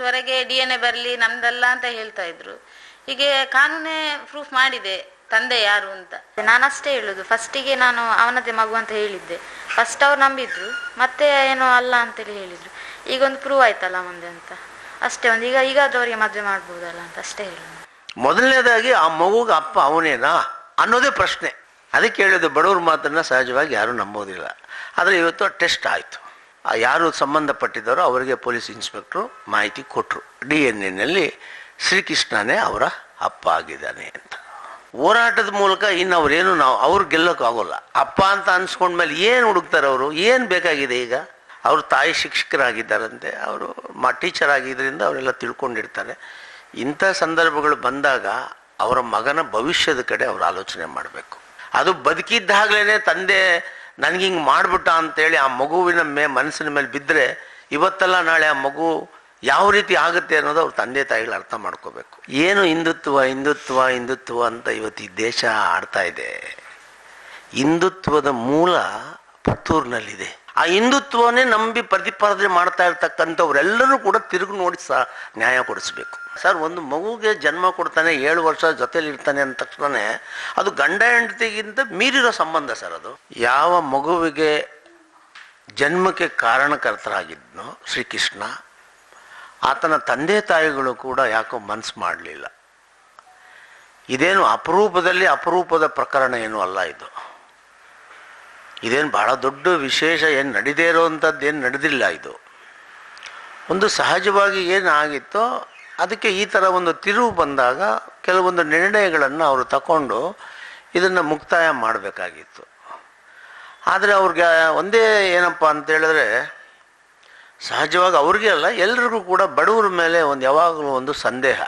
ಇಷ್ಟುವರೆಗೆ D N A ಬರಲಿ, ನಮ್ದಲ್ಲ ಅಂತ ಹೇಳ್ತಾ ಇದ್ರು. ಹೀಗೆ ಕಾನೂನೇ ಪ್ರೂಫ್ ಮಾಡಿದೆ, ತಂದೆ ಯಾರು ಅಂತ. ನಾನಷ್ಟೇ ಹೇಳುದು ಫಸ್ಟಿಗೆ ನಾನು ಅವನದೇ ಮಗು ಅಂತ ಹೇಳಿದ್ದೆ. ಫಸ್ಟ್ ಅವ್ರು ನಂಬಿದ್ರು, ಮತ್ತೆ ಏನೋ ಅಲ್ಲ ಅಂತೇಳಿ ಹೇಳಿದ್ರು. ಈಗ ಒಂದು ಪ್ರೂವ್ ಆಯ್ತಲ್ಲ ಮುಂದೆ ಅಂತ. ಅಷ್ಟೇ ಒಂದು, ಈಗ ಅದವರಿಗೆ ಮದುವೆ ಮಾಡ್ಬೋದಲ್ಲ ಅಂತ ಅಷ್ಟೇ ಹೇಳುದು. ಮೊದಲನೇದಾಗಿ ಆ ಮಗುಗೆ ಅಪ್ಪ ಅವನೇನಾ ಅನ್ನೋದೇ ಪ್ರಶ್ನೆ. ಅದಕ್ಕೆ ಹೇಳಿದ್ದು ಬಡವ್ರ ಮಾತನ್ನ ಸಹಜವಾಗಿ ಯಾರೂ ನಂಬೋದಿಲ್ಲ. ಆದರೆ ಇವತ್ತು ಟೆಸ್ಟ್ ಆಯಿತು. ಯಾರು ಸಂಬಂಧಪಟ್ಟಿದ್ದಾರೋ ಅವರಿಗೆ ಪೊಲೀಸ್ ಇನ್ಸ್ಪೆಕ್ಟ್ರು ಮಾಹಿತಿ ಕೊಟ್ಟರು ಡಿ ಎನ್ ಎನಲ್ಲಿ ಶ್ರೀಕೃಷ್ಣನೇ ಅವರ ಅಪ್ಪ ಆಗಿದ್ದಾನೆ ಅಂತ. ಹೋರಾಟದ ಮೂಲಕ ಇನ್ನು ಅವರೇನು ನಾವು ಅವ್ರು ಗೆಲ್ಲೋಕ್ಕಾಗೋಲ್ಲ ಅಪ್ಪ ಅಂತ ಅನ್ಸ್ಕೊಂಡ್ಮೇಲೆ ಏನು ಹುಡುಕ್ತಾರೆ ಅವರು? ಏನು ಬೇಕಾಗಿದೆ ಈಗ? ಅವರು ತಾಯಿ ಶಿಕ್ಷಕರಾಗಿದ್ದಾರಂತೆ, ಅವರು ಮ ಟೀಚರ್ ಆಗಿದ್ದರಿಂದ ಅವರೆಲ್ಲ ತಿಳ್ಕೊಂಡಿರ್ತಾರೆ. ಇಂಥ ಸಂದರ್ಭಗಳು ಬಂದಾಗ ಅವರ ಮಗನ ಭವಿಷ್ಯದ ಕಡೆ ಅವರು ಆಲೋಚನೆ ಮಾಡಬೇಕು. ಅದು ಬದುಕಿದ್ದಾಗಲೇ ತಂದೆ ನನಗೆ ಹಿಂಗೆ ಮಾಡಿಬಿಟ್ಟ ಅಂತೇಳಿ ಆ ಮಗುವಿನ ಮೇ ಮನಸ್ಸಿನ ಮೇಲೆ ಬಿದ್ದರೆ ಇವತ್ತೆಲ್ಲ ನಾಳೆ ಆ ಮಗು ಯಾವ ರೀತಿ ಆಗುತ್ತೆ ಅನ್ನೋದು ಅವ್ರ ತಂದೆ ತಾಯಿಗಳು ಅರ್ಥ ಮಾಡ್ಕೋಬೇಕು. ಏನು ಹಿಂದುತ್ವ ಹಿಂದುತ್ವ ಹಿಂದುತ್ವ ಅಂತ ಇವತ್ತು ಈ ದೇಶ ಆಡ್ತಾ ಇದೆ. ಹಿಂದುತ್ವದ ಮೂಲ ಪುತ್ತೂರಿನಲ್ಲಿದೆ. ಆ ಹಿಂದುತ್ವನೇ ನಂಬಿ ಪ್ರತಿಪಾದನೆ ಮಾಡ್ತಾ ಇರ್ತಕ್ಕಂಥವ್ರೆಲ್ಲರೂ ಕೂಡ ತಿರುಗಿ ನೋಡಿ ಸಹ ನ್ಯಾಯ ಕೊಡಿಸ್ಬೇಕು. ಸರ್, ಒಂದು ಮಗುಗೆ ಜನ್ಮ ಕೊಡ್ತಾನೆ, ಏಳು ವರ್ಷ ಜೊತೆಯಲ್ಲಿ ಇರ್ತಾನೆ ಅಂದ ತಕ್ಷಣ ಅದು ಗಂಡ ಹೆಂಡತಿಗಿಂತ ಮೀರಿರೋ ಸಂಬಂಧ ಸರ್ ಅದು. ಯಾವ ಮಗುವಿಗೆ ಜನ್ಮಕ್ಕೆ ಕಾರಣಕರ್ತರಾಗಿದ್ನೋ ಶ್ರೀಕೃಷ್ಣ, ಆತನ ತಂದೆ ತಾಯಿಗಳು ಕೂಡ ಯಾಕೋ ಮನಸ್ಸು ಮಾಡಲಿಲ್ಲ. ಇದೇನು ಅಪರೂಪದಲ್ಲಿ ಅಪರೂಪದ ಪ್ರಕರಣ ಏನು ಅಲ್ಲ ಇದು. ಇದೇನು ಬಹಳ ದೊಡ್ಡ ವಿಶೇಷ, ಏನು ನಡೀದೇ ಇರೋವಂಥದ್ದು ಏನು ನಡೆದಿಲ್ಲ ಇದು. ಒಂದು ಸಹಜವಾಗಿ ಏನಾಗಿತ್ತೋ ಅದಕ್ಕೆ ಈ ಥರ ಒಂದು ತಿರುವು ಬಂದಾಗ ಕೆಲವೊಂದು ನಿರ್ಣಯಗಳನ್ನು ಅವರು ತಗೊಂಡು ಇದನ್ನು ಮುಕ್ತಾಯ ಮಾಡಬೇಕಾಗಿತ್ತು. ಆದರೆ ಅವ್ರಿಗೆ ಒಂದೇ ಏನಪ್ಪ ಅಂತೇಳಿದ್ರೆ ಸಹಜವಾಗಿ ಅವ್ರಿಗೆ ಅಲ್ಲ, ಎಲ್ರಿಗೂ ಕೂಡ ಬಡವರ ಮೇಲೆ ಒಂದು ಯಾವಾಗಲೂ ಒಂದು ಸಂದೇಹ.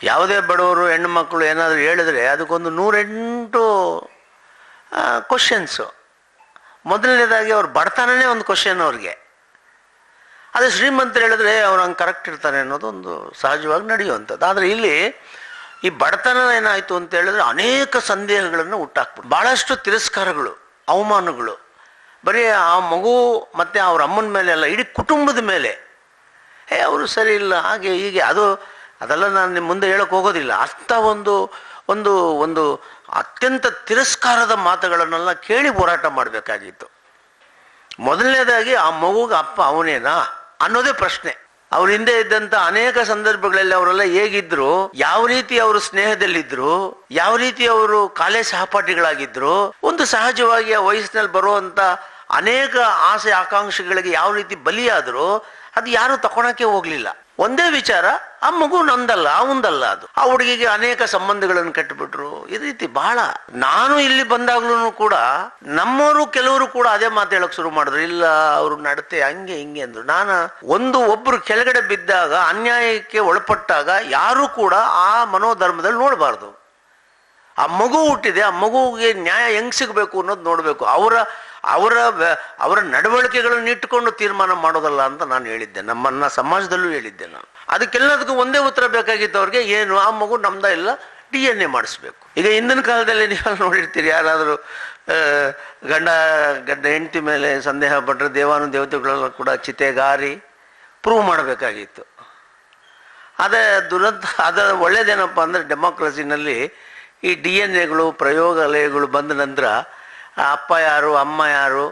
ಯಾವುದೇ ಬಡವರು, ಹೆಣ್ಣು ಮಕ್ಕಳು ಏನಾದರೂ ಹೇಳಿದ್ರೆ ಅದಕ್ಕೊಂದು ನೂರೆಂಟು ಕ್ವಶನ್ಸು ಮೊದಲನೇದಾಗಿ ಅವ್ರ ಬಡತನನೇ ಒಂದು ಕ್ವಶನ್ ಅವ್ರಿಗೆ. ಅದು ಶ್ರೀಮಂತರು ಹೇಳಿದ್ರೆ ಅವ್ರು ಹಂಗೆ ಕರೆಕ್ಟ್ ಇರ್ತಾರೆ ಅನ್ನೋದು ಒಂದು ಸಹಜವಾಗಿ ನಡೆಯುವಂಥದ್ದು. ಆದರೆ ಇಲ್ಲಿ ಈ ಬಡತನ ಏನಾಯಿತು ಅಂತ ಹೇಳಿದ್ರೆ ಅನೇಕ ಸಂದೇಹಗಳನ್ನು ಹುಟ್ಟಾಕ್ಬಿಟ್ಟು ಭಾಳಷ್ಟು ತಿರಸ್ಕಾರಗಳು, ಅವಮಾನಗಳು. ಬರೀ ಆ ಮಗು ಮತ್ತು ಅವ್ರ ಅಮ್ಮನ ಮೇಲೆ ಅಲ್ಲ, ಇಡೀ ಕುಟುಂಬದ ಮೇಲೆ. ಏ, ಅವರು ಸರಿ ಇಲ್ಲ, ಹಾಗೆ ಹೀಗೆ. ಅದು, ಅದೆಲ್ಲ ನಾನು ನಿಮ್ಮ ಮುಂದೆ ಹೇಳೋಕೆ ಹೋಗೋದಿಲ್ಲ. ಅಂಥ ಒಂದು ಒಂದು ಒಂದು ಅತ್ಯಂತ ತಿರಸ್ಕಾರದ ಮಾತುಗಳನ್ನೆಲ್ಲ ಕೇಳಿ ಹೋರಾಟ ಮಾಡಬೇಕಾಗಿತ್ತು. ಮೊದಲನೇದಾಗಿ ಆ ಮಗುಗೆ ಅಪ್ಪ ಅವನೇನಾ ಅನ್ನೋದೇ ಪ್ರಶ್ನೆ. ಅವ್ರ ಹಿಂದೆ ಇದ್ದಂತ ಅನೇಕ ಸಂದರ್ಭಗಳಲ್ಲಿ ಅವರೆಲ್ಲ ಹೇಗಿದ್ರು, ಯಾವ ರೀತಿ ಅವರು ಸ್ನೇಹದಲ್ಲಿದ್ರು, ಯಾವ ರೀತಿ ಅವರು ಕಾಲೇಜ್ ಸಹಪಾಠಿಗಳಾಗಿದ್ರು, ಒಂದು ಸಹಜವಾಗಿ ಆ ವಯಸ್ಸಿನಲ್ಲಿ ಬರುವಂತ ಅನೇಕ ಆಸೆ, ಆಕಾಂಕ್ಷೆಗಳಿಗೆ ಯಾವ ರೀತಿ ಬಲಿಯಾದ್ರು, ಅದು ಯಾರು ತಕೊಳಕ್ಕೆ ಹೋಗ್ಲಿಲ್ಲ. ಒಂದೇ ವಿಚಾರ ಆ ಮಗು ನಂದಲ್ಲ, ಅವಂದಲ್ಲ ಅದು. ಆ ಹುಡುಗಿಗೆ ಅನೇಕ ಸಂಬಂಧಗಳನ್ನು ಕಟ್ಟಿಬಿಟ್ರು. ಈ ರೀತಿ ಬಹಳ. ನಾನು ಇಲ್ಲಿ ಬಂದಾಗ್ಲೂ ಕೂಡ ನಮ್ಮವರು ಕೆಲವರು ಕೂಡ ಅದೇ ಮಾತು ಹೇಳಕ್ ಶುರು ಮಾಡಿದ್ರು. ಇಲ್ಲ, ಅವ್ರು ನಡತೆ ಹಂಗೆ ಹಿಂಗೆ ಅಂದ್ರು. ನಾನು ಒಂದು ಒಬ್ರು ಕೆಳಗಡೆ ಬಿದ್ದಾಗ, ಅನ್ಯಾಯಕ್ಕೆ ಒಳಪಟ್ಟಾಗ ಯಾರು ಕೂಡ ಆ ಮನೋಧರ್ಮದಲ್ಲಿ ನೋಡಬಾರ್ದು. ಆ ಮಗು ಹುಟ್ಟಿದೆ, ಆ ಮಗುವಿಗೆ ನ್ಯಾಯ ಹೆಂಗ್ ಸಿಗಬೇಕು ಅನ್ನೋದು ನೋಡಬೇಕು. ಅವರ ಅವರ ಅವರ ನಡವಳಿಕೆಗಳನ್ನು ಇಟ್ಟುಕೊಂಡು ತೀರ್ಮಾನ ಮಾಡೋದಲ್ಲ ಅಂತ ನಾನು ಹೇಳಿದ್ದೆ. ನಮ್ಮನ್ನ ಸಮಾಜದಲ್ಲೂ ಹೇಳಿದ್ದೆ ನಾನು. ಅದಕ್ಕೆಲ್ಲದಕ್ಕೂ ಒಂದೇ ಉತ್ತರ ಬೇಕಾಗಿತ್ತು ಅವ್ರಿಗೆ, ಏನು, ಆ ಮಗು ನಮ್ದ ಇಲ್ಲ, ಡಿ ಎನ್ ಎ ಮಾಡಿಸ್ಬೇಕು. ಈಗ ಹಿಂದಿನ ಕಾಲದಲ್ಲಿ ನೀವು ನೋಡಿರ್ತೀರಿ, ಯಾರಾದರೂ ಗಂಡ ಗಂಡ, ಹೆಂಡತಿ ಮೇಲೆ ಸಂದೇಹ ಪಟ್ಟರೆ ದೇವಾನು ದೇವತೆಗಳೆಲ್ಲ ಕೂಡ ಚಿತೆಗಾರಿ ಪ್ರೂವ್ ಮಾಡಬೇಕಾಗಿತ್ತು. ಅದೇ ದುರಂತ, ಅದ ಒಳ್ಳೇದೇನಪ್ಪ ಅಂದರೆ ಡೆಮೋಕ್ರಸಿನಲ್ಲಿ ಈ ಡಿ ಎನ್ ಎಗಳು, ಪ್ರಯೋಗಾಲಯಗಳು ಬಂದ ನಂತರ ಅಪ್ಪ ಯಾರು, ಅಮ್ಮ ಯಾರು,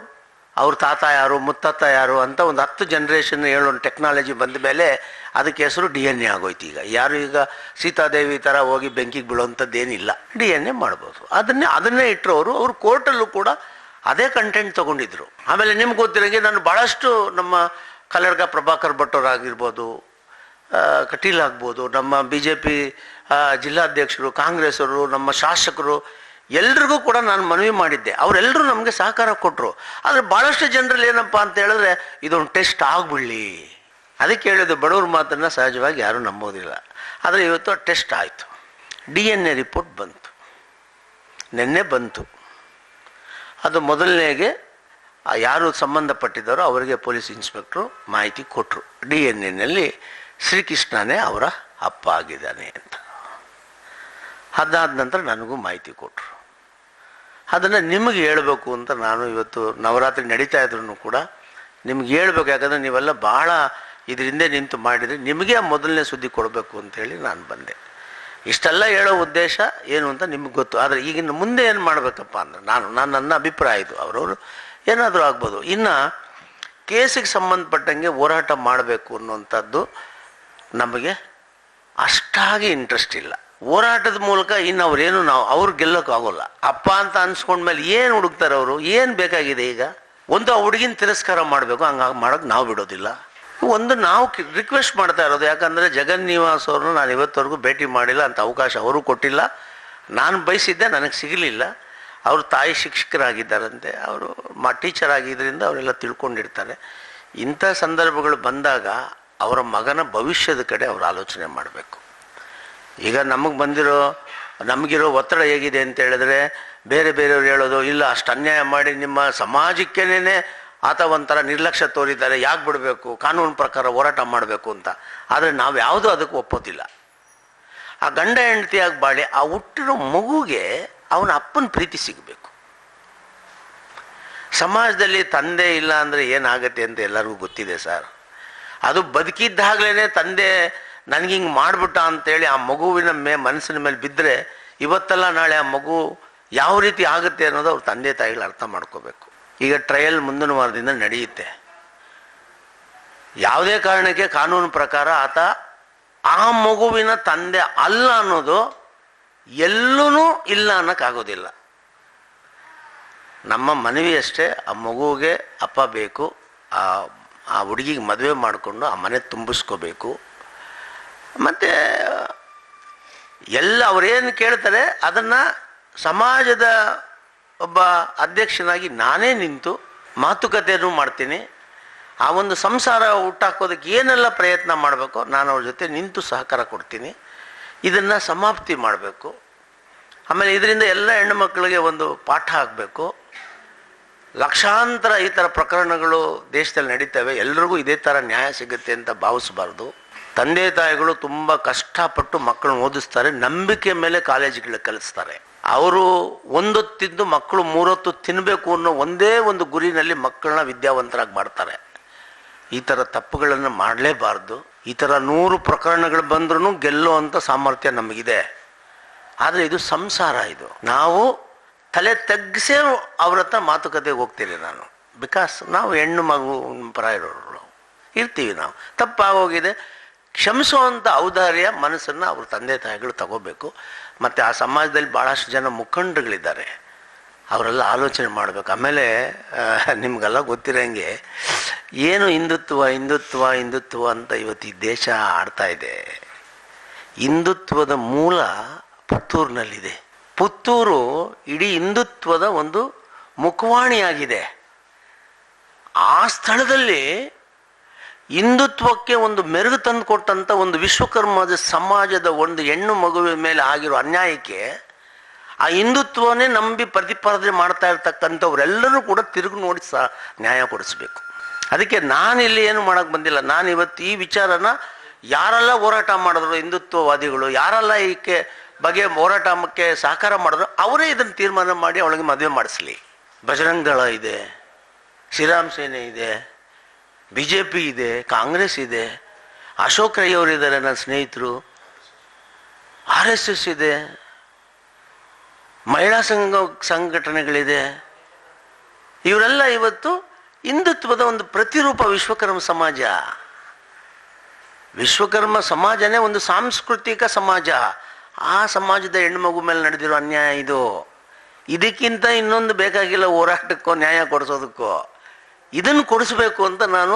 ಅವ್ರ ತಾತ ಯಾರು ಮುತ್ತಾತ ಯಾರು ಅಂತ ಒಂದು ಹತ್ತು ಜನ್ರೇಷನ್ ಹೇಳೋ ಟೆಕ್ನಾಲಜಿ ಬಂದ ಮೇಲೆ ಅದಕ್ಕೆ ಹೆಸರು ಡಿ ಎನ್ ಎ ಆಗೋಯ್ತು ಈಗ. ಯಾರು ಈಗ ಸೀತಾದೇವಿ ಥರ ಹೋಗಿ ಬೆಂಕಿಗೆ ಬೀಳುವಂಥದ್ದು ಏನಿಲ್ಲ ಡಿ ಎನ್ ಎ ಮಾಡ್ಬೋದು. ಅದನ್ನೇ ಅದನ್ನೇ ಇಟ್ಟರು ಅವರು. ಅವರು ಕೋರ್ಟಲ್ಲೂ ಕೂಡ ಅದೇ ಕಂಟೆಂಟ್ ತಗೊಂಡಿದ್ರು. ಆಮೇಲೆ ನಿಮ್ಗೆ ಗೊತ್ತಿರಂಗೆ ನಾನು ಭಾಳಷ್ಟು ನಮ್ಮ ಕಲರ್ಗ ಪ್ರಭಾಕರ್ ಭಟ್ಟರಾಗಿರ್ಬೋದು ಕಟೀಲ್ ಆಗ್ಬೋದು, ನಮ್ಮ ಬಿ ಜೆ ಪಿ ಜಿಲ್ಲಾಧ್ಯಕ್ಷರು ಕಾಂಗ್ರೆಸ್ಸರು ನಮ್ಮ ಶಾಸಕರು ಎಲ್ರಿಗೂ ಕೂಡ ನಾನು ಮನವಿ ಮಾಡಿದ್ದೆ. ಅವರೆಲ್ಲರೂ ನಮಗೆ ಸಹಕಾರ ಕೊಟ್ಟರು ಆದರೆ ಭಾಳಷ್ಟು ಜನರಲ್ಲಿ ಏನಪ್ಪ ಅಂತ ಹೇಳಿದ್ರೆ, ಇದೊಂದು ಟೆಸ್ಟ್ ಆಗ್ಬಿಡ್ಲಿ. ಅದಕ್ಕೆ ಹೇಳಿದ್ದು ಬಡವ್ರ ಮಾತನ್ನು ಸಹಜವಾಗಿ ಯಾರೂ ನಂಬೋದಿಲ್ಲ. ಆದರೆ ಇವತ್ತು ಟೆಸ್ಟ್ ಆಯಿತು. ಡಿ ಎನ್ ಎ ರಿಪೋರ್ಟ್ ಬಂತು. ನಿನ್ನೆ ಬಂತು. ಅದು ಮೊದಲನೇಗೆ ಯಾರು ಸಂಬಂಧಪಟ್ಟಿದ್ದಾರೋ ಅವರಿಗೆ ಪೊಲೀಸ್ ಇನ್ಸ್ಪೆಕ್ಟ್ರು ಮಾಹಿತಿ ಕೊಟ್ಟರು ಡಿ ಎನ್ ಎನಲ್ಲಿ ಶ್ರೀಕೃಷ್ಣನೇ ಅವರ ಅಪ್ಪ ಆಗಿದ್ದಾನೆ ಅಂತ. ಅದಾದ ನಂತರ ನನಗೂ ಮಾಹಿತಿ ಕೊಟ್ಟರು ಅದನ್ನು ನಿಮಗೆ ಹೇಳಬೇಕು ಅಂತ ನಾನು ಇವತ್ತು ನವರಾತ್ರಿ ನಡೀತಾ ಇದ್ರು ಕೂಡ ನಿಮ್ಗೆ ಹೇಳ್ಬೇಕು. ಯಾಕಂದರೆ ನೀವೆಲ್ಲ ಬಹಳ ಇದರಿಂದ ನಿಂತು ಮಾಡಿದರೆ. ನಿಮಗೆ ಮೊದಲನೇ ಸುದ್ದಿ ಕೊಡಬೇಕು ಅಂತೇಳಿ ನಾನು ಬಂದೆ. ಇಷ್ಟೆಲ್ಲ ಹೇಳೋ ಉದ್ದೇಶ ಏನು ಅಂತ ನಿಮ್ಗೆ ಗೊತ್ತು. ಆದರೆ ಈಗಿನ ಮುಂದೆ ಏನು ಮಾಡಬೇಕಪ್ಪ ಅಂದ್ರೆ ನಾನು ನಾನು ನನ್ನ ಅಭಿಪ್ರಾಯ ಇದು. ಅವರವರು ಏನಾದರೂ ಆಗ್ಬೋದು. ಇನ್ನು ಕೇಸಿಗೆ ಸಂಬಂಧಪಟ್ಟಂಗೆ ಹೋರಾಟ ಮಾಡಬೇಕು ಅನ್ನುವಂಥದ್ದು ನಮಗೆ ಅಷ್ಟಾಗಿ ಇಂಟ್ರೆಸ್ಟ್ ಇಲ್ಲ. ಹೋರಾಟದ ಮೂಲಕ ಇನ್ನು ಅವ್ರೇನು ನಾವು ಅವ್ರು ಗೆಲ್ಲೋಕ್ಕಾಗೋಲ್ಲ ಅಪ್ಪ ಅಂತ ಅನ್ಸ್ಕೊಂಡ್ಮೇಲೆ ಏನು ಹುಡುಕ್ತಾರೆ ಅವರು? ಏನು ಬೇಕಾಗಿದೆ ಈಗ? ಒಂದು ಆ ಹುಡುಗಿನ ತಿರಸ್ಕಾರ ಮಾಡಬೇಕು, ಹಂಗಾಗಿ ಮಾಡೋಕೆ ನಾವು ಬಿಡೋದಿಲ್ಲ. ಒಂದು ನಾವು ರಿಕ್ವೆಸ್ಟ್ ಮಾಡ್ತಾ ಇರೋದು, ಯಾಕಂದರೆ ಜಗನ್ ನಿವಾಸ್ ಅವ್ರನ್ನ ನಾನು ಇವತ್ತವರೆಗೂ ಭೇಟಿ ಮಾಡಿಲ್ಲ ಅಂತ ಅವಕಾಶ ಅವರು ಕೊಟ್ಟಿಲ್ಲ. ನಾನು ಬಯಸಿದ್ದೆ, ನನಗೆ ಸಿಗಲಿಲ್ಲ. ಅವರು ತಾಯಿ ಶಿಕ್ಷಕರಾಗಿದ್ದಾರಂತೆ, ಅವರು ಮ ಟೀಚರ್ ಆಗಿದ್ದರಿಂದ ಅವರೆಲ್ಲ ತಿಳ್ಕೊಂಡಿರ್ತಾರೆ. ಇಂಥ ಸಂದರ್ಭಗಳು ಬಂದಾಗ ಅವರ ಮಗನ ಭವಿಷ್ಯದ ಕಡೆ ಅವರು ಆಲೋಚನೆ ಮಾಡಬೇಕು. ಈಗ ನಮಗೆ ಬಂದಿರೋ, ನಮಗಿರೋ ಒತ್ತಡ ಹೇಗಿದೆ ಅಂತ ಹೇಳಿದ್ರೆ, ಬೇರೆ ಬೇರೆಯವ್ರು ಹೇಳೋದು, ಇಲ್ಲ, ಅಷ್ಟು ಅನ್ಯಾಯ ಮಾಡಿ ನಿಮ್ಮ ಸಮಾಜಕ್ಕೇನೆ ಆತ ಒಂಥರ ನಿರ್ಲಕ್ಷ್ಯ ತೋರಿದ್ದಾರೆ, ಯಾಕೆ ಬಿಡಬೇಕು, ಕಾನೂನು ಪ್ರಕಾರ ಹೋರಾಟ ಮಾಡಬೇಕು ಅಂತ. ಆದರೆ ನಾವು ಯಾವುದೂ ಅದಕ್ಕೆ ಒಪ್ಪೋದಿಲ್ಲ. ಆ ಗಂಡ ಹೆಂಡತಿಯಾಗಿ ಬಾಳಿ, ಆ ಹುಟ್ಟಿರೋ ಮಗುಗೆ ಅವನ ಅಪ್ಪನ ಪ್ರೀತಿ ಸಿಗಬೇಕು. ಸಮಾಜದಲ್ಲಿ ತಂದೆ ಇಲ್ಲ ಅಂದರೆ ಏನಾಗುತ್ತೆ ಅಂತ ಎಲ್ಲರಿಗೂ ಗೊತ್ತಿದೆ, ಸರ್. ಅದು ಬದುಕಿದ್ದಾಗಲೇ ತಂದೆ ನನಗೆ ಹಿಂಗೆ ಮಾಡಿಬಿಟ್ಟ ಅಂತೇಳಿ ಆ ಮಗುವಿನ ಮೇ ಮನಸ್ಸಿನ ಮೇಲೆ ಬಿದ್ದರೆ ಇವತ್ತೆಲ್ಲ ನಾಳೆ ಆ ಮಗು ಯಾವ ರೀತಿ ಆಗುತ್ತೆ ಅನ್ನೋದು ಅವ್ರ ತಂದೆ ತಾಯಿಗಳು ಅರ್ಥ ಮಾಡ್ಕೋಬೇಕು. ಈಗ ಟ್ರಯಲ್ ಮುಂದಿನ ವಾರದಿಂದ ನಡೆಯುತ್ತೆ. ಯಾವುದೇ ಕಾರಣಕ್ಕೆ ಕಾನೂನು ಪ್ರಕಾರ ಆತ ಆ ಮಗುವಿನ ತಂದೆ ಅಲ್ಲ ಅನ್ನೋದು ಎಲ್ಲೂ ಇಲ್ಲ ಅನ್ನೋಕ್ಕಾಗೋದಿಲ್ಲ. ನಮ್ಮ ಮನವಿ ಅಷ್ಟೇ, ಆ ಮಗುವಿಗೆ ಅಪ್ಪ ಬೇಕು, ಆ ಆ ಹುಡುಗಿಗೆ ಮದುವೆ ಮಾಡಿಕೊಂಡು ಆ ಮನೆ ತುಂಬಿಸ್ಕೋಬೇಕು. ಮತ್ತು ಎಲ್ಲ ಅವರೇನು ಕೇಳ್ತಾರೆ, ಅದನ್ನು ಸಮಾಜದ ಒಬ್ಬ ಅಧ್ಯಕ್ಷನಾಗಿ ನಾನೇ ನಿಂತು ಮಾತುಕತೆಯನ್ನು ಮಾಡ್ತೀನಿ. ಆ ಒಂದು ಸಂಸಾರ ಹುಟ್ಟಾಕೋದಕ್ಕೆ ಏನೆಲ್ಲ ಪ್ರಯತ್ನ ಮಾಡಬೇಕು ನಾನು ಅವ್ರ ಜೊತೆ ನಿಂತು ಸಹಕಾರ ಕೊಡ್ತೀನಿ. ಇದನ್ನು ಸಮಾಪ್ತಿ ಮಾಡಬೇಕು. ಆಮೇಲೆ ಇದರಿಂದ ಎಲ್ಲ ಹೆಣ್ಣು ಮಕ್ಕಳಿಗೆ ಒಂದು ಪಾಠ ಆಗಬೇಕು ಲಕ್ಷಾಂತರ ಈ ಥರ ಪ್ರಕರಣಗಳು ದೇಶದಲ್ಲಿ ನಡೀತವೆ. ಎಲ್ರಿಗೂ ಇದೇ ಥರ ನ್ಯಾಯ ಸಿಗುತ್ತೆ ಅಂತ ಭಾವಿಸಬಾರ್ದು. ತಂದೆ ತಾಯಿಗಳು ತುಂಬ ಕಷ್ಟಪಟ್ಟು ಮಕ್ಕಳನ್ನ ಓದಿಸ್ತಾರೆ, ನಂಬಿಕೆ ಮೇಲೆ ಕಾಲೇಜುಗಳಿಗೆ ಕಲಿಸ್ತಾರೆ. ಅವರು ಒಂದೊತ್ತಿದ್ದು ಮಕ್ಕಳು ಮೂರೊತ್ತು ತಿನ್ನಬೇಕು ಅನ್ನೋ ಒಂದೇ ಒಂದು ಗುರಿನಲ್ಲಿ ಮಕ್ಕಳನ್ನ ವಿದ್ಯಾವಂತರಾಗಿ ಮಾಡ್ತಾರೆ. ಈ ಥರ ತಪ್ಪುಗಳನ್ನು ಮಾಡಲೇಬಾರ್ದು. ಈ ಥರ ನೂರು ಪ್ರಕರಣಗಳು ಬಂದ್ರೂ ಗೆಲ್ಲುವಂಥ ಸಾಮರ್ಥ್ಯ ನಮಗಿದೆ. ಆದರೆ ಇದು ಸಂಸಾರ ಇದು. ನಾವು ತಲೆ ತಗ್ಗಿಸೇ ಅವ್ರ ಹತ್ರ ಮಾತುಕತೆಗೆ ಹೋಗ್ತೀನಿ ನಾನು. ಬಿಕಾಸ್ ನಾವು ಹೆಣ್ಣು ಮಗು ಪರ ಇರೋರು. ಇರ್ತೀವಿ ನಾವು. ತಪ್ಪಾಗೋಗಿದೆ. ಕ್ಷಮಿಸುವಂಥ ಔದಾರ್ಯ ಮನಸ್ಸನ್ನು ಅವ್ರ ತಂದೆ ತಾಯಿಗಳು ತಗೋಬೇಕು. ಮತ್ತು ಆ ಸಮಾಜದಲ್ಲಿ ಭಾಳಷ್ಟು ಜನ ಮುಖಂಡರುಗಳಿದ್ದಾರೆ. ಅವರೆಲ್ಲ ಆಲೋಚನೆ ಮಾಡಬೇಕು. ಆಮೇಲೆ ನಿಮಗೆಲ್ಲ ಗೊತ್ತಿರೋಂಗೆ ಏನು ಹಿಂದುತ್ವ ಹಿಂದುತ್ವ ಹಿಂದುತ್ವ ಅಂತ ಇವತ್ತು ಈ ದೇಶ ಆಡ್ತಾ ಇದೆ. ಹಿಂದುತ್ವದ ಮೂಲ ಪುತ್ತೂರಿನಲ್ಲಿದೆ. ಪುತ್ತೂರು ಇಡೀ ಹಿಂದುತ್ವದ ಒಂದು ಮುಖವಾಣಿಯಾಗಿದೆ. ಆ ಸ್ಥಳದಲ್ಲಿ ಹಿಂದುತ್ವಕ್ಕೆ ಒಂದು ಮೆರುಗು ತಂದು ಕೊಟ್ಟಂತ ಒಂದು ವಿಶ್ವಕರ್ಮದ ಸಮಾಜದ ಒಂದು ಹೆಣ್ಣು ಮಗುವಿನ ಮೇಲೆ ಆಗಿರೋ ಅನ್ಯಾಯಕ್ಕೆ ಆ ಹಿಂದುತ್ವನೇ ನಂಬಿ ಪ್ರತಿಪಾದನೆ ಮಾಡ್ತಾ ಇರ್ತಕ್ಕಂಥವ್ರೆಲ್ಲರೂ ಕೂಡ ತಿರುಗಿ ನೋಡಿ ಸಹ ನ್ಯಾಯ ಕೊಡಿಸ್ಬೇಕು. ಅದಕ್ಕೆ ನಾನು ಇಲ್ಲಿ ಏನು ಮಾಡಕ್ ಬಂದಿಲ್ಲ. ನಾನು ಇವತ್ತು ಈ ವಿಚಾರನ ಯಾರೆಲ್ಲ ಹೋರಾಟ ಮಾಡಿದ್ರು ಹಿಂದುತ್ವವಾದಿಗಳು, ಯಾರೆಲ್ಲ ಈಕೆ ಬಗೆ ಹೋರಾಟಕ್ಕೆ ಸಹಕಾರ ಮಾಡಿದ್ರು, ಅವರೇ ಇದನ್ನು ತೀರ್ಮಾನ ಮಾಡಿ ಅವಳಿಗೆ ಮದುವೆ ಮಾಡಿಸ್ಲಿ. ಬಜರಂಗ್ ದಳ ಇದೆ, ಶ್ರೀರಾಮ್ ಸೇನೆ ಇದೆ. ಬಿ ಜೆ ಪಿ ಇದೆ, ಕಾಂಗ್ರೆಸ್ ಇದೆ, ಅಶೋಕ್ ರೈ ಅವರು ಇದ್ದಾರೆ ನನ್ನ ಸ್ನೇಹಿತರು, ಆರ್ ಎಸ್ ಎಸ್ ಇದೆ, ಮಹಿಳಾ ಸಂಘ, ಸಂಘಟನೆಗಳಿದೆ. ಇವರೆಲ್ಲ ಇವತ್ತು ಹಿಂದುತ್ವದ ಒಂದು ಪ್ರತಿರೂಪ ವಿಶ್ವಕರ್ಮ ಸಮಾಜ. ವಿಶ್ವಕರ್ಮ ಸಮಾಜನೇ ಒಂದು ಸಾಂಸ್ಕೃತಿಕ ಸಮಾಜ. ಆ ಸಮಾಜದ ಹೆಣ್ಮಗು ಮೇಲೆ ನಡೆದಿರೋ ಅನ್ಯಾಯ ಇದು. ಇದಕ್ಕಿಂತ ಇನ್ನೊಂದು ಬೇಕಾಗಿಲ್ಲ ಹೋರಾಟಕ್ಕೋ, ನ್ಯಾಯ ಕೊಡಿಸೋದಕ್ಕೋ. ಇದನ್ನು ಕೊಡಿಸಬೇಕು ಅಂತ ನಾನು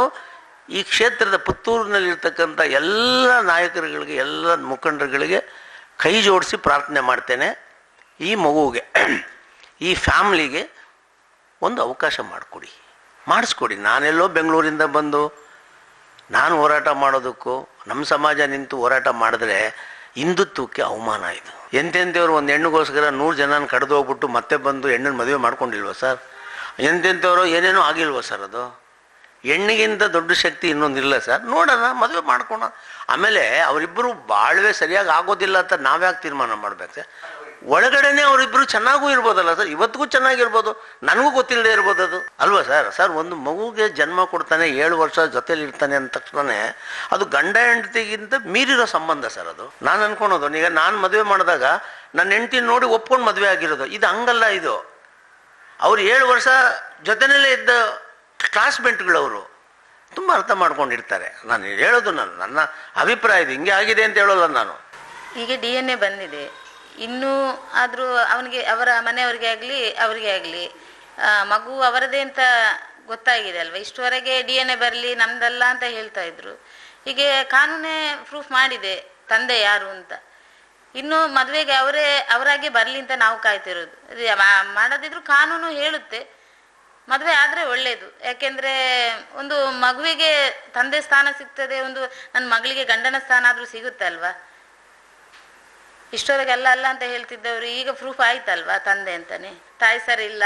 ಈ ಕ್ಷೇತ್ರದ ಪುತ್ತೂರಿನಲ್ಲಿರ್ತಕ್ಕಂಥ ಎಲ್ಲ ನಾಯಕರುಗಳಿಗೆ, ಎಲ್ಲ ಮುಖಂಡರುಗಳಿಗೆ ಕೈ ಜೋಡಿಸಿ ಪ್ರಾರ್ಥನೆ ಮಾಡ್ತೇನೆ. ಈ ಮಗುವಿಗೆ, ಈ ಫ್ಯಾಮ್ಲಿಗೆ ಒಂದು ಅವಕಾಶ ಮಾಡಿಕೊಡಿ. ಮಾಡಿಸ್ಕೊಡಿ. ನಾನೆಲ್ಲೋ ಬೆಂಗಳೂರಿಂದ ಬಂದು ನಾನು ಹೋರಾಟ ಮಾಡೋದಕ್ಕೂ, ನಮ್ಮ ಸಮಾಜ ನಿಂತು ಹೋರಾಟ ಮಾಡಿದ್ರೆ ಹಿಂದುತ್ವಕ್ಕೆ ಅವಮಾನ ಇದು. ಎಂತೆಂಥವ್ರು ಒಂದು ಹೆಣ್ಣುಗೋಸ್ಕರ ನೂರು ಜನನ ಕಡ್ದು ಹೋಗ್ಬಿಟ್ಟು ಮತ್ತೆ ಬಂದು ಹೆಣ್ಣನ್ನು ಮದುವೆ ಮಾಡ್ಕೊಂಡಿಲ್ವ ಸರ್? ಎಂತೆಂಥವ್ರು ಏನೇನೋ ಆಗಿಲ್ವ ಸರ್ ಅದು. ಹೆಣ್ಣಿಗಿಂತ ದೊಡ್ಡ ಶಕ್ತಿ ಇನ್ನೊಂದಿಲ್ಲ ಸರ್. ನೋಡೋಣ, ಮದುವೆ ಮಾಡ್ಕೊಳ ಆಮೇಲೆ ಅವರಿಬ್ಬರು ಬಾಳ್ವೆ ಸರಿಯಾಗಿ ಆಗೋದಿಲ್ಲ ಅಂತ ನಾವ್ಯಾಕೆ ತೀರ್ಮಾನ ಮಾಡ್ಬೇಕು? ಸರ್ ಒಳಗಡೆನೆ ಅವರಿಬ್ಬರು ಚೆನ್ನಾಗೂ ಇರ್ಬೋದಲ್ಲ ಸರ್. ಇವತ್ತಿಗೂ ಚೆನ್ನಾಗಿರ್ಬೋದು. ನನಗೂ ಗೊತ್ತಿಲ್ಲದೆ ಇರ್ಬೋದು ಅದು. ಅಲ್ವಾ ಸರ್? ಸರ್, ಒಂದು ಮಗುಗೆ ಜನ್ಮ ಕೊಡ್ತಾನೆ, ಏಳು ವರ್ಷ ಜೊತೆಲಿ ಇರ್ತಾನೆ ಅಂದ ತಕ್ಷಣ ಅದು ಗಂಡ ಹೆಂಡತಿಗಿಂತ ಮೀರಿರೋ ಸಂಬಂಧ ಸರ್ ಅದು. ನಾನು ಅನ್ಕೊಳೋದು, ಈಗ ನಾನು ಮದುವೆ ಮಾಡಿದಾಗ ನನ್ನ ಹೆಂಡತಿ ನೋಡಿ ಒಪ್ಕೊಂಡು ಮದುವೆ ಆಗಿರೋದು. ಇದು ಹಂಗಲ್ಲ ಇದು. ಅವ್ರು ಏಳು ವರ್ಷ ಜೊತೆಯಲ್ಲೇ ಇದ್ದ ಕ್ಲಾಸ್ಮೇಟ್ಗಳವರು ತುಂಬ ಅರ್ಥ ಮಾಡ್ಕೊಂಡಿರ್ತಾರೆ. ನಾನು ಹೇಳೋದು ನಾನು ನನ್ನ ಅಭಿಪ್ರಾಯ ಇದು, ಹಿಂಗೆ ಆಗಿದೆ ಅಂತ ಹೇಳೋಲ್ಲ ನಾನು. ಈಗ ಡಿ ಎನ್ ಎ ಬಂದಿದೆ. ಇನ್ನೂ ಆದರೂ ಅವನಿಗೆ, ಅವರ ಮನೆಯವರಿಗೆ ಆಗಲಿ, ಅವರಿಗೆ ಆಗಲಿ ಮಗು ಅವರದೇ ಅಂತ ಗೊತ್ತಾಗಿದೆ ಅಲ್ವಾ? ಇಷ್ಟುವರೆಗೆ ಡಿ ಎನ್ ಎ ಬರಲಿ, ನಮ್ದಲ್ಲ ಅಂತ ಹೇಳ್ತಾ ಇದ್ರು. ಹೀಗೆ ಕಾನೂನೇ ಪ್ರೂಫ್ ಮಾಡಿದೆ ತಂದೆ ಯಾರು ಅಂತ. ಇನ್ನು ಮದುವೆಗೆ ಅವರೇ, ಅವರಾಗೆ ಬರಲಿ ಅಂತ ನಾವು ಕಾಯ್ತಿರೋದು. ಮಾಡದಿದ್ರು ಕಾನೂನು ಹೇಳುತ್ತೆ. ಮದುವೆ ಆದ್ರೆ ಒಳ್ಳೇದು. ಯಾಕೆಂದ್ರೆ ಒಂದು ಮಗುವಿಗೆ ತಂದೆ ಸ್ಥಾನ ಸಿಗ್ತದೆ, ಒಂದು ನನ್ನ ಮಗಳಿಗೆ ಗಂಡನ ಸ್ಥಾನ ಆದ್ರೂ ಸಿಗುತ್ತೆ ಅಲ್ವಾ? ಅಲ್ಲ ಅಲ್ಲ ಅಂತ ಹೇಳ್ತಿದ್ದವರು, ಈಗ ಪ್ರೂಫ್ ಆಯ್ತಲ್ವಾ ತಂದೆ ಅಂತಾನೆ? ತಾಯಿ ಸರಿ ಇಲ್ಲ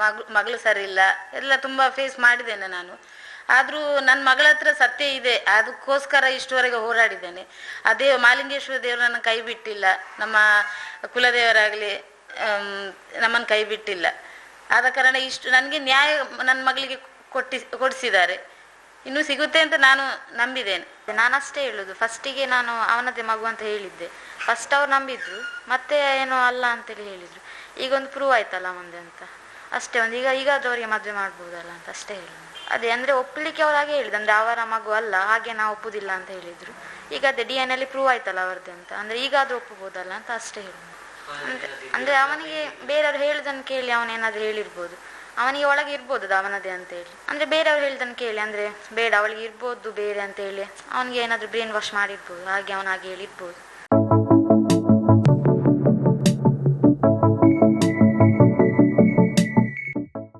ಮಗ್, ಮಗಳು ಸರಿ ಇಲ್ಲ ಎಲ್ಲ ತುಂಬಾ ಫೇಸ್ ಮಾಡಿದ್ದೇನೆ ನಾನು. ಆದ್ರೂ ನನ್ನ ಮಗಳ ಹತ್ರ ಸತ್ಯ ಇದೆ. ಅದಕ್ಕೋಸ್ಕರ ಇಷ್ಟವರೆಗೆ ಹೋರಾಡಿದ್ದೇನೆ. ಅದೇ ಮಾಲಿಂಗೇಶ್ವರ ದೇವರು ನನ್ನ ಕೈ ಬಿಟ್ಟಿಲ್ಲ. ನಮ್ಮ ಕುಲದೇವರಾಗ್ಲಿ ನಮ್ಮನ್ನು ಕೈ ಬಿಟ್ಟಿಲ್ಲ. ಆದ ಕಾರಣ ಇಷ್ಟು, ನನಗೆ ನ್ಯಾಯ ನನ್ನ ಮಗಳಿಗೆ ಕೊಟ್ಟಿ, ಕೊಡಿಸಿದ್ದಾರೆ. ಇನ್ನೂ ಸಿಗುತ್ತೆ ಅಂತ ನಾನು ನಂಬಿದ್ದೇನೆ. ನಾನು ಅಷ್ಟೇ ಹೇಳುದು. ಫಸ್ಟಿಗೆ ನಾನು ಅವನದೇ ಮಗು ಅಂತ ಹೇಳಿದ್ದೆ. ಫಸ್ಟ್ ಅವ್ರು ನಂಬಿದ್ರು. ಮತ್ತೆ ಏನೋ ಅಲ್ಲ ಅಂತೇಳಿ ಹೇಳಿದ್ರು. ಈಗ ಒಂದು ಪ್ರೂವ್ ಆಯ್ತಲ್ಲ ಮುಂದೆ ಅಂತ. ಅಷ್ಟೇ ಒಂದು, ಈಗ ಈಗ ಅವರಿಗೆ ಮದುವೆ ಮಾಡ್ಬೋದಲ್ಲ ಅಂತ ಅಷ್ಟೇ ಹೇಳುದು. ಅದೇ ಅಂದ್ರೆ ಒಪ್ಪಲಿಕ್ಕೆ ಅವ್ರು ಹಾಗೆ ಹೇಳಿದ್ರು. ಅಂದ್ರೆ ಅವರ ಮಗು ಅಲ್ಲ ಹಾಗೆ ನಾವು ಒಪ್ಪುದಿಲ್ಲ ಅಂತ ಹೇಳಿದ್ರು. ಈಗ ಅದೇ ಡಿ ಎನ್ ಅಲ್ಲಿ ಪ್ರೂವ್ ಆಯ್ತಲ್ಲ ಅವರದ್ದು ಅಂತ. ಅಂದ್ರೆ ಈಗಾದ್ರೂ ಒಪ್ಪಬಹುದಲ್ಲ ಅಂತ ಅಷ್ಟೇ ಹೇಳುದು ಅಂದ್ರೆ ಅಂದ್ರೆ ಅವನಿಗೆ ಬೇರೆಯವ್ರು ಹೇಳಿದನ್ನು ಕೇಳಿ ಅವನೇನಾದ್ರೂ ಹೇಳಿರ್ಬೋದು. ಅವನಿಗೆ ಒಳಗೆ ಇರ್ಬೋದು ಅದು ಅವನದೇ ಅಂತ ಹೇಳಿ. ಅಂದ್ರೆ ಬೇರೆಯವ್ರು ಹೇಳಿದನ್ನು ಕೇಳಿ ಅಂದ್ರೆ ಬೇಡ ಅವಳಿಗೆ ಇರ್ಬೋದು ಬೇರೆ ಅಂತ ಹೇಳಿ ಅವನಿಗೆ ಏನಾದ್ರೂ ಬ್ರೈನ್ ವಾಶ್ ಮಾಡಿರ್ಬೋದು ಹಾಗೆ ಅವನ ಹಾಗೆ ಹೇಳಿರ್ಬೋದು.